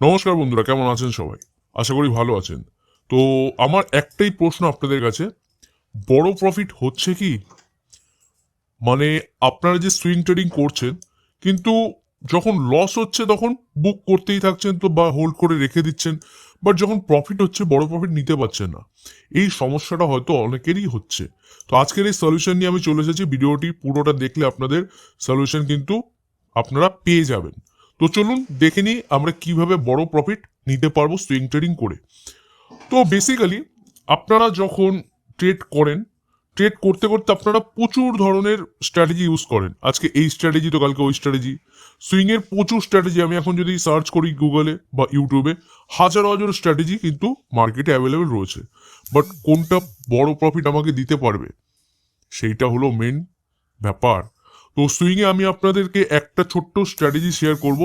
নমস্কার বন্ধুরা, কেমন আছেন সবাই? আশা করি ভালো আছেন। তো আমার একটাই প্রশ্ন আপনাদের কাছে, বড় প্রফিট হচ্ছে কি? মানে আপনারা যে সুইং ট্রেডিং করছেন, কিন্তু যখন লস হচ্ছে তখন বুক করতেই থাকছেন তো বা হোল্ড করে রেখে দিচ্ছেন বাট যখন প্রফিট হচ্ছে, বড় প্রফিট নিতে পারছেন না। এই সমস্যাটা হয়তো অনেকেরই হচ্ছে। তো আজকের এই সলিউশন নিয়ে আমি চলে এসেছি, ভিডিওটি পুরোটা দেখলে আপনাদের সলিউশন কিন্তু আপনারা পেয়ে যাবেন। তো চলুন দেখে নিই আমরা কীভাবে বড় প্রফিট নিতে পারব সুইং ট্রেডিং করে। তো বেসিক্যালি আপনারা যখন ট্রেড করেন ট্রেড করতে করতে আপনারা প্রচুর ধরনের স্ট্র্যাটেজি ইউজ করেন। আজকে এই স্ট্র্যাটেজি তো কালকে ওই স্ট্র্যাটেজি সুইংয়ের প্রচুর স্ট্র্যাটেজি আমি এখন যদি সার্চ করি গুগলে বা ইউটিউবে হাজার হাজার স্ট্র্যাটেজি কিন্তু মার্কেটে অ্যাভেলেবেল রয়েছে। বাট কোনটা বড় প্রফিট আমাকে দিতে পারবে? সেইটা হলো মেন ব্যাপার। তো সুইংয়ে আমি আপনাদেরকে একটা ছোট্ট স্ট্র্যাটেজি শেয়ার করব।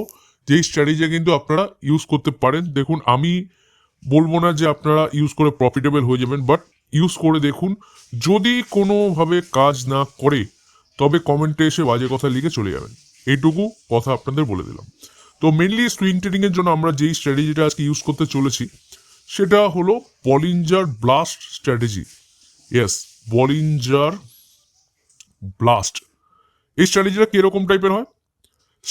যেই স্ট্র্যাটেজি কিন্তু আপনারা ইউজ করতে পারেন। দেখুন, আমি বলব না যে আপনারা ইউজ করে প্রফিটেবল হয়ে যাবেন বাট ইউজ করে দেখুন, যদি কোনোভাবে কাজ না করে, তবে কমেন্টে এসে বাজে কথা লিখে চলে যাবেন। এইটুকু কথা আপনাদের বলে দিলাম। তো মেনলি সুইং ট্রেডিংয়ের জন্য আমরা যেই স্ট্র্যাটেজিটা আজকে ইউজ করতে চলেছি, সেটা হলো Bollinger blast strategy yes Bollinger blast এই স্ট্র্যাটেজিটা কীরকম টাইপের হয়?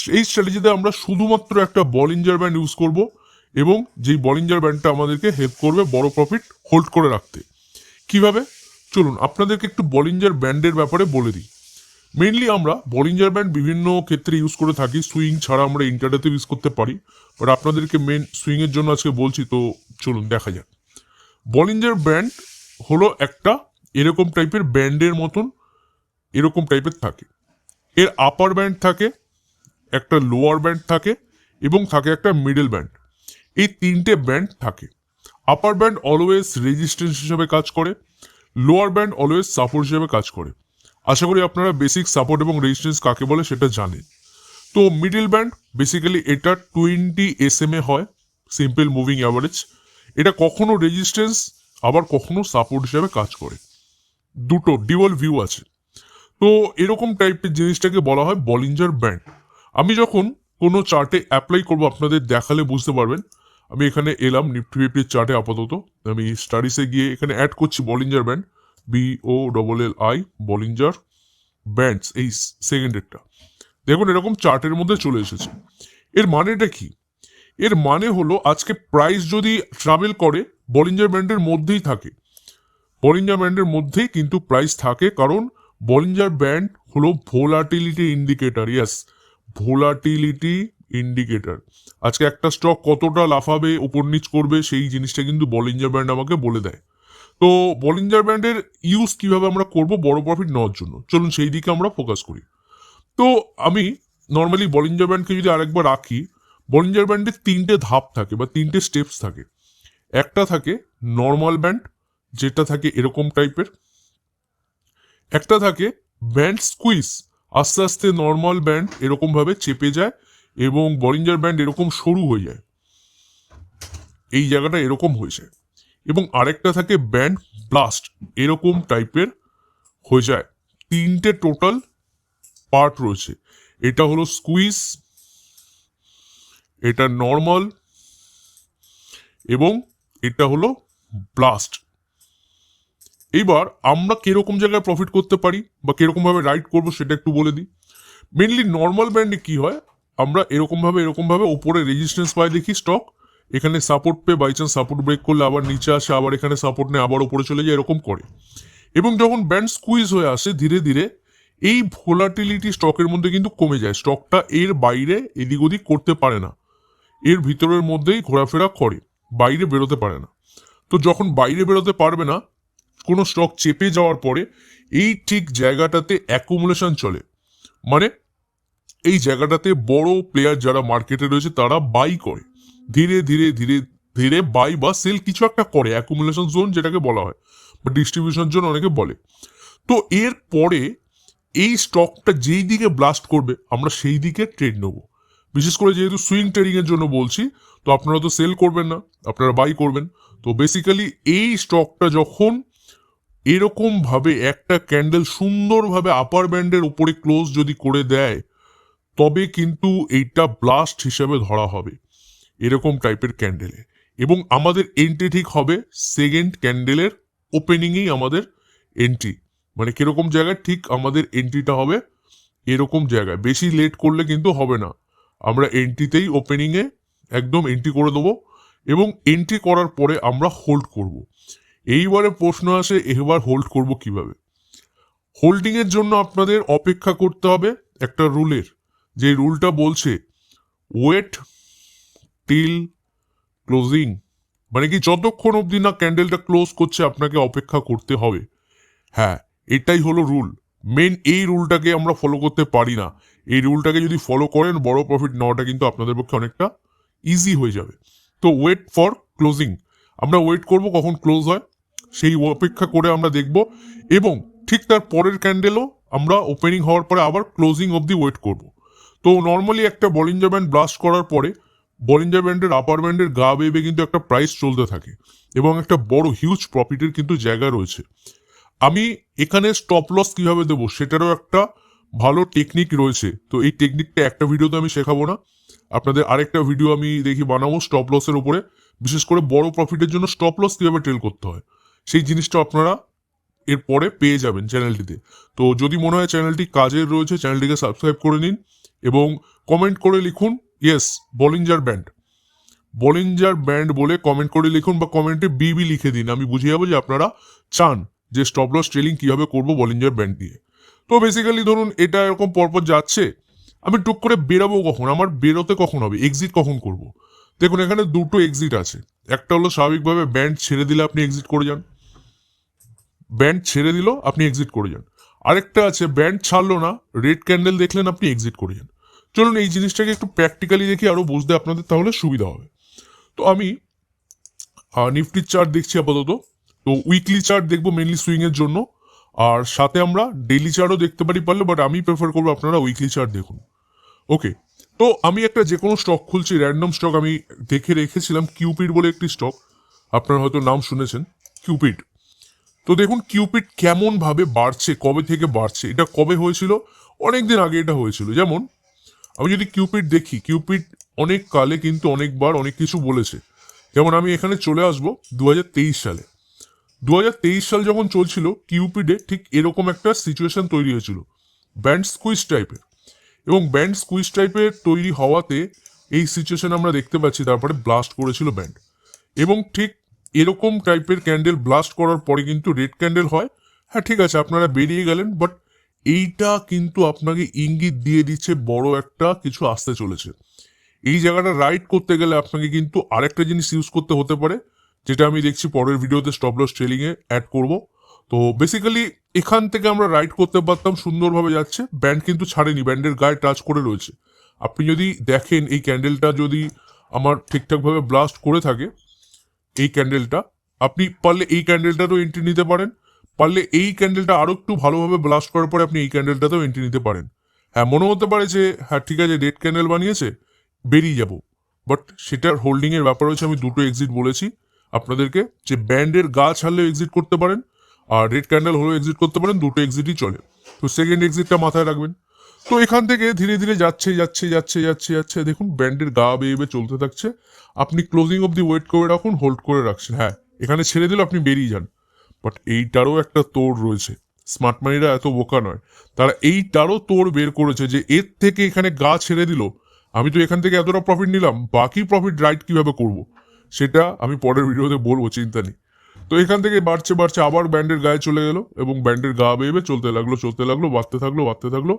এই স্ট্র্যাটেজিতে আমরা শুধুমাত্র একটা বলিঞ্জার ব্যান্ড ইউজ করব এবং যেই বলিঞ্জার ব্যান্ডটা আমাদেরকে হেল্প করবে বড় প্রফিট হোল্ড করে রাখতে। কীভাবে? চলুন, আপনাদেরকে একটু বলিঞ্জার ব্যান্ডের ব্যাপারে বলে দিই। মেইনলি আমরা বলিঞ্জার ব্যান্ড বিভিন্ন ক্ষেত্রে ইউজ করে থাকি। সুইং ছাড়া আমরা ইন্টারনেটে ইউজ করতে পারি। বাট আপনাদেরকে মেন সুইংয়ের জন্য আজকে বলছি, তো চলুন দেখা যাক। বলিঞ্জার ব্যান্ড হলো একটা এরকম টাইপের ব্যান্ডের মতন, এরকম টাইপের থাকে। এর আপার ব্যান্ড থাকে, একটা লোয়ার ব্যান্ড থাকে এবং থাকে একটা মিডল ব্যান্ড এই তিনটে ব্যান্ড থাকে। আপার ব্যান্ড অলওয়েজ রেজিস্ট্যান্স হিসেবে কাজ করে লোয়ার ব্যান্ড অলওয়েজ সাপোর্ট হিসেবে কাজ করে। আশা করি আপনারা বেসিক সাপোর্ট এবং রেজিস্ট্যান্স কাকে বলে সেটা জানেন। তো মিডল ব্যান্ড বেসিক্যালি এটা টোয়েন্টি এস এম এ হয় সিম্পল মুভিং অ্যাভারেজ এটা কখনো রেজিস্ট্যান্স আবার কখনো সাপোর্ট হিসেবে কাজ করে। দুটো ডিউয়াল ভিউ আছে। তো এরকম টাইপের জিনিসটাকে বলা হয় বলিঞ্জার ব্যান্ড আমি যখন কোনো চার্টে অ্যাপ্লাই করব, আপনাদের দেখালে বুঝতে পারবেন। আমি এখানে এলাম নিফটি ফিফটির চার্টে আপাতত। আমি স্টাডিসে গিয়ে এখানে অ্যাড করছি Bollinger band B O double L I Bollinger bands এই সেকেন্ডেরটা দেখুন, এরকম চার্টের মধ্যে চলে এসেছে। এর মানেটা কি? এর মানে হলো, আজকে প্রাইস যদি ট্রাভেল করে বলিঞ্জার ব্যান্ডের মধ্যেই থাকে। বলিঞ্জার ব্যান্ডের মধ্যেই কিন্তু প্রাইস থাকে, কারণ বলিঞ্জার ব্যান্ড হলো volatility indicator yes volatility indicator আজকে একটা স্টক কতটা লাফাবে, উপর নিচ করবে, সেই জিনিসটা কিন্তু বলিঞ্জার ব্যান্ড আমাকে বলে দেয়। তো বলিঞ্জার ব্যান্ডের ইউজ কীভাবে আমরা করব, বড় প্রফিট নেওয়ার জন্য? চলুন সেই দিকে আমরা ফোকাস করি। তো আমি নর্মালি বলিঞ্জার ব্যান্ডকে যদি আরেকবার রাখি বলিঞ্জার ব্যান্ডের তিনটে ধাপ থাকে বা তিনটে স্টেপস থাকে। একটা থাকে নর্মাল ব্যান্ড যেটা থাকে এরকম টাইপের একটা থাকে ব্যান্ড স্কুইজ। আস্তে আস্তে নর্মাল ব্যান্ড এরকমভাবে চেপে যায় এবং বরিঞ্জার ব্যান্ড এরকম সরু হয়ে যায়। এই জায়গাটা এরকম হয়ে যায় এবং আরেকটা থাকে ব্যান্ড ব্লাস্ট এরকম টাইপের হয়ে যায়। তিনটে টোটাল পার্ট রয়েছে। এটা হলো স্কুইজ, এটা নর্মাল এবং এটা হলো ব্লাস্ট। এইবার আমরা কীরকম জায়গায় প্রফিট করতে পারি বা কীরকম ভাবে রাইড করব সেটা একটু বলে দিই। মেনলি নর্মাল ব্যান্ডে কি হয়, আমরা এরকম ভাবে এরকম ভাবে উপরে রেজিস্ট্যান্স পাই দেখি স্টক এখানে সাপোর্ট পেয়ে বাই চান্স সাপোর্ট ব্রেক করলে আবার নিচে আসে, আবার এখানে সাপোর্ট নেয়, আবার উপরে চলে যায়, এরকম করে। এবং যখন ব্যান্ড স্কুইজ হয়ে আসে ধীরে ধীরে, এই ভোলাটিলিটি স্টকের মধ্যে কিন্তু কমে যায়। স্টকটা এর বাইরে এদিক ওদিক করতে পারে না। এর ভিতরের মধ্যেই ঘোরাফেরা করে, বাইরে বেরোতে পারে না। তো যখন বাইরে বেরোতে পারবে না কোনো স্টক চেপে যাওয়ার পরে এই ঠিক জায়গাটাতে অ্যাকুমুলেশন চলে। মানে এই জায়গাটাতে বড় প্লেয়ার যারা মার্কেটে রয়েছে তারা বাই করে। ধীরে ধীরে ধীরে ধীরে বাই বা সেল কিছু একটা করে। অ্যাকুমুলেশন জোন যেটাকে বলা হয় বা ডিস্ট্রিবিউশন জোন অনেকে বলে। তো এর পরে এই স্টকটা যেই দিকে ব্লাস্ট করবে, আমরা সেই দিকে ট্রেড নেব। বিশেষ করে যেহেতু সুইং ট্রেডিং এর জন্য বলছি, তো আপনারা তো সেল করবেন না, আপনারা বাই করবেন। তো বেসিক্যালি এই স্টকটা যখন এরকম ভাবে একটা ক্যান্ডেল সুন্দরভাবে আপার ব্যান্ডের উপরে ক্লোজ যদি করে দেয়, তবে কিন্তু এইটা ব্লাস্ট হিসেবে ধরা হবে এরকম টাইপের ক্যান্ডেলে এবং আমাদের এন্ট্রি ঠিক হবে সেকেন্ড ক্যান্ডেলের ওপেনিংয়েই আমাদের এন্ট্রি মানে কীরকম জায়গায়? ঠিক আমাদের এন্ট্রিটা হবে এরকম জায়গায়। বেশি লেট করলে কিন্তু হবে না। আমরা এন্ট্রিতেই ওপেনিংয়ে একদম এন্ট্রি করে দেবো এবং এন্ট্রি করার পরে আমরা হোল্ড করব। এইবারে প্রশ্ন আসে, এবার হোল্ড করব কীভাবে? হোল্ডিং এর জন্য আপনাদের অপেক্ষা করতে হবে একটা রুলের। যে রুলটা বলছে ওয়েট টিল ক্লোজিং মানে কি, যতক্ষণ অবধি না ক্যান্ডেলটা ক্লোজ করছে, আপনাকে অপেক্ষা করতে হবে। হ্যাঁ এটাই হলো রুল মেন এই রুলটাকে আমরা ফলো করতে পারি না। এই রুলটাকে যদি ফলো করেন, বড় প্রফিট নেওয়াটা কিন্তু আপনাদের পক্ষে অনেকটা ইজি হয়ে যাবে। তো ওয়েট ফর ক্লোজিং আমরা ওয়েট করব কখন ক্লোজ হয়। সেই অপেক্ষা করে আমরা দেখব এবং ঠিক তার পরের ক্যান্ডেলও আমরা ওপেনিং হওয়ার পরে আবার ক্লোজিং অবধি ওয়েট করব। তো নর্মালি একটা বলিঞ্জার ব্যান্ড ব্লাস্ট করার পরে বলিঞ্জার ব্যান্ডের আপার ব্যান্ডের গা বেবে কিন্তু একটা প্রাইস চলতে থাকে এবং একটা বড় হিউজ প্রফিটের কিন্তু জায়গা রয়েছে। আমি এখানে স্টপ লস কীভাবে দেবো সেটারও একটা ভালো টেকনিক রয়েছে। তো এই টেকনিকটা একটা ভিডিওতে আমি শেখাবো না। আপনাদের আরেকটা ভিডিও আমি দেখি বানাবো স্টপ লসের উপরে। বিশেষ করে বড় প্রফিটের জন্য স্টপ লস কীভাবে ট্রেল করতে হয়। সেই জিনিসটা আপনারা এরপরে পেয়ে যাবেন চ্যানেলটিতে তো যদি মনে হয় চ্যানেলটি কাজের রয়েছে চ্যানেলটিকে সাবস্ক্রাইব করে নিন এবং কমেন্ট করে লিখুন yes Bollinger band Bollinger band বলে কমেন্ট করে লিখুন বা কমেন্টে বিবি লিখে দিন। আমি বুঝিয়ে যাব যে আপনারা চান যে স্টপ লস ট্রেলিং কীভাবে করব বলিঞ্জার ব্যান্ড দিয়ে। তো বেসিক্যালি ধরুন এটা এরকম পরপর যাচ্ছে, আমি টুক করে বেরাবো কখন? আমার বেরোতে কখন হবে? এক্সিট কখন করব? দেখুন, এখানে দুটো এক্সিট আছে। একটা হলো স্বাভাবিকভাবে ব্যান্ড ছেড়ে দিলে আপনি এক্সিট করে যান। ব্যান্ড ছেড়ে দিল, আপনি এক্সিট করে যান। আরেকটা আছে, ব্যান্ড ছাড়লো না রেড ক্যান্ডেল দেখলেন, আপনি এক্সিট করে যান। চলুন এই জিনিসটাকে একটু প্র্যাকটিক্যালি দেখি আরও বুঝতে আপনাদের তাহলে সুবিধা হবে। তো আমি নিফটির চার্ট দেখছি আপাতত। তো উইকলি চার্ট দেখব মেনলি সুইংয়ের জন্য। আর সাথে আমরা ডেলি চার্টও দেখতে পারি পারলে বাট আমি প্রেফার করব আপনারা উইকলি চার্ট দেখুন। ওকে তো আমি একটা যে কোনো স্টক খুলছি র্যান্ডম স্টক আমি দেখে রেখেছিলাম কিউপিড বলে একটি স্টক আপনারা হয়তো নাম শুনেছেন কিউপিড তো দেখুন কিউপিড কেমন ভাবে বাড়ছে, কবে থেকে বাড়ছে, এটা কবে হয়েছিল? অনেক দিন আগে এটা হয়েছিল। যেমন, আমি যদি কিউপিড দেখি কিউপিড অনেক কালে কিন্তু অনেকবার অনেক কিছু বলেছে। যেমন, আমি এখানে চলে আসব দু হাজার তেইশ সালে। দুহাজার তেইশ সাল যখন চলছিল কিউপিডে ঠিক এরকম একটা সিচুয়েশন তৈরি হয়েছিল। ব্যান্ড স্কুইজ টাইপের এবং ব্যান্ড স্কুইজ টাইপের তৈরি হওয়াতে এই সিচুয়েশন আমরা দেখতে পাচ্ছি, তারপরে ব্লাস্ট করেছিল ব্যান্ড। এবং ঠিক এরকম টাইপের ক্যান্ডেল ব্লাস্ট করার পরে কিন্তু রেড ক্যান্ডেল হয়। হ্যাঁ ঠিক আছে, আপনারা বেরিয়ে গেলেন বাট এইটা কিন্তু আপনাকে ইঙ্গিত দিয়ে দিচ্ছে বড় একটা কিছু আসতে চলেছে। এই জায়গাটা রাইড করতে গেলে আপনাকে কিন্তু আরেকটা জিনিস ইউজ করতে হতে পারে, যেটা আমি দেখছি পরের ভিডিওতে স্টপ লস ট্রেলিংয়ে অ্যাড করব। তো বেসিক্যালি এখান থেকে আমরা রাইড করতে পারতাম, সুন্দরভাবে যাচ্ছে ব্যান্ড কিন্তু ছাড়েনি ব্যান্ডের গায়ে টাচ করে রয়েছে। আপনি যদি দেখেন এই ক্যান্ডেলটা যদি আমার ঠিকঠাকভাবে ব্লাস্ট করে থাকে এই ক্যান্ডেলটা আপনি পারলে এই ক্যান্ডেলটাতেও এন্ট্রি নিতে পারেন। পারলে এই ক্যান্ডেলটা আরও একটু ভালোভাবে ব্লাস্ট করার পরে আপনি এই ক্যান্ডেলটাতেও এন্ট্রি নিতে পারেন। হ্যাঁ মনে হতে পারে যে হ্যাঁ ঠিক আছে রেড ক্যান্ডেল বানিয়েছে, বেরিয়ে যাব। বাট সেটার হোল্ডিংয়ের ব্যাপার হচ্ছে আমি দুটো এক্সিট বলেছি। আপনাদেরকে যে ব্যান্ডের গা ছাড়লেও এক্সিট করতে পারেন, আর রেড ক্যান্ডেল হলেও এক্সিট করতে পারেন, দুটো এক্সিটই চলে। তো সেকেন্ড এক্সিটটা মাথায় রাখবেন। তো এখান থেকে ধীরে ধীরে যাচ্ছে যাচ্ছে যাচ্ছে যাচ্ছে যাচ্ছে। দেখুন, ব্যান্ডের গা বেয়ে বেয়ে চলতে থাকছে। আপনি ক্লোজিং অব দি ওয়েট করে রাখুন হোল্ড করে রাখছেন। হ্যাঁ এখানে ছেড়ে দিলে আপনি বেরিয়ে যান। বাট এইটারও একটা তোড় রয়েছে। স্মার্ট মানিরা এত বোকা নয়। তারা এইটারও তোড় বের করেছে যে এর থেকে এখানে গা ছেড়ে দিল। আমি তো এখান থেকে এতটা প্রফিট নিলাম, বাকি প্রফিট রাইট কীভাবে করব? সেটা আমি পরের ভিডিওতে বলব, চিন্তা নেই। তো এখান থেকে বাড়ছে বাড়ছে, আবার ব্যান্ডের গায়ে চলে গেল এবং ব্যান্ডের গা বেয়ে চলতে লাগল চলতে লাগল, বাড়তে থাকল বাড়তে থাকল।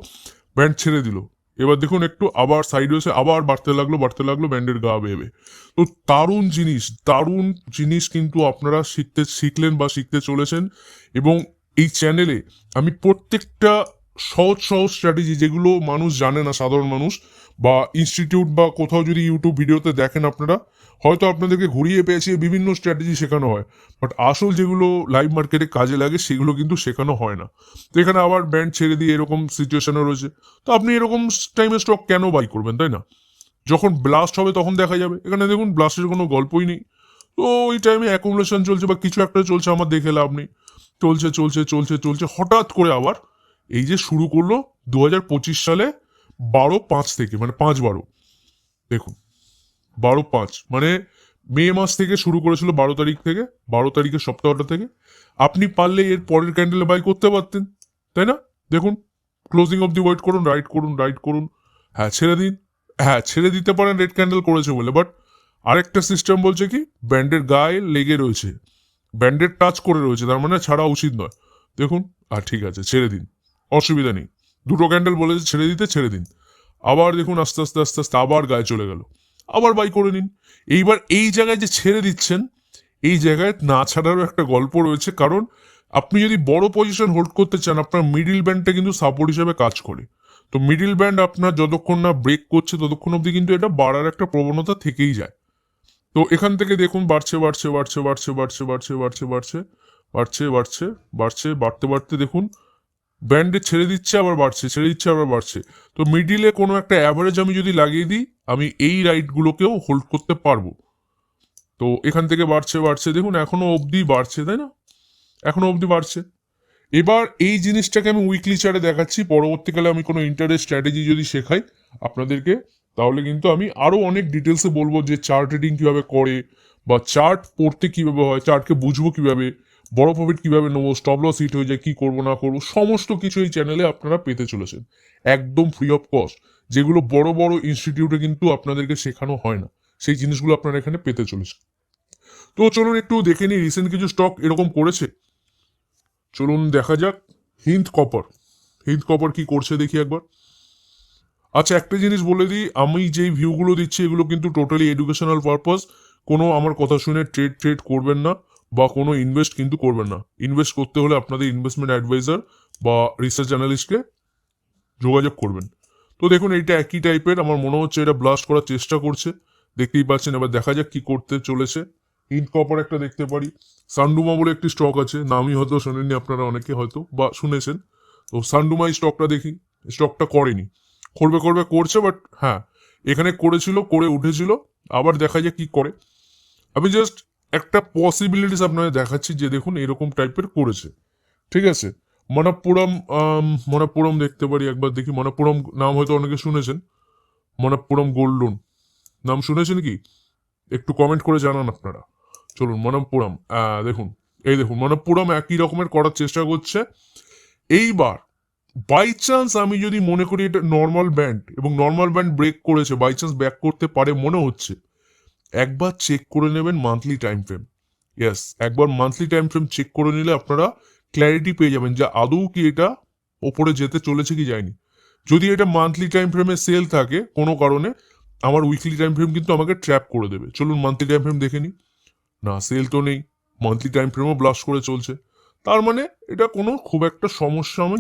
ব্যান্ড ছেড়ে দিল এবার দেখুন একটু আবার সাইড হয়েছে আবার বাড়তে লাগল বাড়তে লাগল, ব্যান্ডের গা বেয়ে। তো দারুণ জিনিস দারুণ জিনিস কিন্তু আপনারা শিখতে, শিখলেন বা শিখতে চলেছেন এবং এই চ্যানেলে আমি প্রত্যেকটা সহজ সহজ স্ট্র্যাটেজি যেগুলো মানুষ জানে না, সাধারণ মানুষ বা ইনস্টিটিউট বা কোথাও যদি ইউটিউব ভিডিওতে দেখেন আপনারা হয়তো আপনাদেরকে ঘুরিয়ে পেঁচিয়ে বিভিন্ন স্ট্র্যাটেজি শেখানো হয় বাট আসল যেগুলো লাইভ মার্কেটে কাজে লাগে সেগুলো কিন্তু শেখানো হয় না। তো এখানে আবার ব্যান্ড ছেড়ে দিয়ে এরকম সিচুয়েশনও রয়েছে। তো আপনি এরকম টাইমে স্টক কেন বাই করবেন, তাই না? যখন ব্লাস্ট হবে তখন দেখা যাবে। এখানে দেখুন ব্লাস্টের কোনো গল্পই নেই। তো ওই টাইমে অ্যাকুমুলেশন চলছে বা কিছু একটা চলছে আমার দেখে লাভ নেই। চলছে চলছে চলছে চলছে, হঠাৎ করে আবার এই যে শুরু করল দু হাজার পঁচিশ সালে বারো পাঁচ থেকে মানে পাঁচ বারো। দেখুন বারো পাঁচ। মানে মে মাস থেকে শুরু করেছিল বারো তারিখ থেকে, বারো তারিখের সপ্তাহটা থেকে। আপনি পারলে এর পরের ক্যান্ডেলে বাই করতে পারতেন, তাই না? দেখুন ক্লোজিং অব দি ওয়েট করুন রাইট করুন রাইট করুন। হ্যাঁ ছেড়ে দিন। হ্যাঁ ছেড়ে দিতে পারেন রেড ক্যান্ডেল করেছে বলে। বাট আরেকটা সিস্টেম বলছে কি? ব্যান্ডের গায়ে লেগে রয়েছে। ব্যান্ডের টাচ করে রয়েছে, তার মানে ছাড়া উচিত নয়। দেখুন, আর ঠিক আছে, ছেড়ে দিন। অসুবিধা নেই। দুটো ক্যান্ডেল বলেছে, ছেড়ে দিতে, ছেড়ে দিন। আবার দেখুন, আস্তে আস্তে আস্তে আস্তে, আবার গায়ে চলে গেল। আবার বাই করে নিন এইবার এই জায়গায় যে ছেড়ে দিচ্ছেন এই জায়গায় না ছাড়ারও একটা গল্প রয়েছে কারণ আপনি যদি বড় পজিশন হোল্ড করতে চান আপনার মিডিল ব্যান্ডটা কিন্তু সাপোর্ট হিসেবে কাজ করে তো মিডিল ব্যান্ড আপনার যতক্ষণ না ব্রেক করছে ততক্ষণ অবধি কিন্তু এটা বাড়ার একটা প্রবণতা থেকেই যায় তো এখান থেকে দেখুন বাড়ছে বাড়ছে বাড়ছে বাড়ছে বাড়ছে বাড়ছে বাড়ছে বাড়ছে বাড়ছে বাড়ছে বাড়ছে বাড়তে বাড়তে দেখুন ব্যান্ডে ছেড়ে দিচ্ছে আবার বাড়ছে ছেড়ে দিচ্ছে আবার বাড়ছে তো মিডিলে কোনো একটা অ্যাভারেজ আমি যদি লাগিয়ে দিই আমি এই রাইডগুলোকেও হোল্ড করতে পারব। তো এখান থেকে বাড়ছে বাড়ছে, দেখুন, এখনও অবধি বাড়ছে, তাই না? এখনও অবধি বাড়ছে। এবার এই জিনিসটাকে আমি উইকলি চার্টে দেখাচ্ছি। পরবর্তীকালে আমি কোনো ইন্টারেস্ট স্ট্র্যাটেজি যদি শেখাই আপনাদেরকে, তাহলে কিন্তু আমি আরও অনেক ডিটেলসে বলব যে চার্ট রিডিং কীভাবে করে বা চার্ট পড়তে কীভাবে হয় চার্টকে বুঝব কীভাবে বড় প্রফিট কীভাবে নেব স্টপ লস হিট হয়ে যায়, কী করব, না করব, সমস্ত কিছু এই চ্যানেলে আপনারা পেতে চলেছেন। একদম ফ্রি অফ কস্ট যেগুলো বড় বড় ইনস্টিটিউটে কিন্তু আপনাদেরকে শেখানো হয় না। সেই জিনিসগুলো আপনারা এখানে পেতে চলেছেন। তো চলুন একটু দেখে নিই রিসেন্ট কিছু স্টক এরকম করেছে। চলুন দেখা যাক, হিন্দ কপার হিন্দ কপার কি করছে দেখি একবার। আচ্ছা একটা জিনিস বলে দিই, আমি যেই ভিউগুলো দিচ্ছি, এগুলো কিন্তু টোটালি এডুকেশনাল পারপাস কোনো আমার কথা শুনে ট্রেড ট্রেড করবেন না। বা কোনো ইনভেস্ট কিন্তু করবেন না। ইনভেস্ট করতে হলে আপনাদের ইনভেস্টমেন্ট অ্যাডভাইজার বা রিসার্চ অ্যানালিস্টকে যোগাযোগ করবেন। তো দেখুন, এইটা একই টাইপের আমার মনে হচ্ছে এটা ব্লাস্ট করার চেষ্টা করছে। দেখতেই পাচ্ছেন, এবার দেখা যাক কি করতে চলেছে। হিন্দ কপার একটা দেখতে পারি। সানডুমা বলে একটি স্টক আছে। নামই হয়তো শোনেননি আপনারা অনেকে হয়তো বা শুনেছেন। তো সানডুমা এই স্টকটা দেখি। স্টকটা করেনি। করবে করবে, করছে বাট হ্যাঁ এখানে করেছিল, করে উঠেছিল। আবার দেখা যাক কি করে। আমি জাস্ট একটা পসিবিলিটিস আপনাদের দেখাচ্ছি যে দেখুন এরকম টাইপের করেছে। ঠিক আছে? মনাপুরম মনাপুরম দেখতে পারি, একবার দেখি। মনাপুরম নাম হয়তো অনেকে শুনেছেন। Manappuram gold loan. নাম শুনেছেন কি? একটু কমেন্ট করে জানান আপনারা। চলুন মনপুরম দেখুন। এই দেখুন মনপুরম একই রকমের করার চেষ্টা করছে। এইবার বাই চান্স আমি যদি মনে করি এটা নর্মাল ব্যান্ড এবং নর্মাল ব্যান্ড ব্রেক করেছে বাই চান্স ব্যাক করতে পারে মনে হচ্ছে। একবার চেক করে নেবেন মান্থলি টাইম ফ্রেম ইয়েস একবার মান্থলি টাইম ফ্রেম চেক করে নিলে আপনারা ক্ল্যারিটি পেয়ে যাবেন যে আদৌ কি এটা ওপরে যেতে চলেছে কি যায়নি। যদি এটা মান্থলি টাইম ফ্রেমে সেল থাকে, কোনো কারণে, আমার উইকলি টাইম ফ্রেম কিন্তু আমাকে ট্র্যাপ করে দেবে। চলুন মান্থলি টাইম ফ্রেম দেখে নিই। না সেল তো নেই। মান্থলি টাইম ফ্রেমও ব্লাস্ট করে চলছে। তার মানে এটা কোনো খুব একটা সমস্যা আমি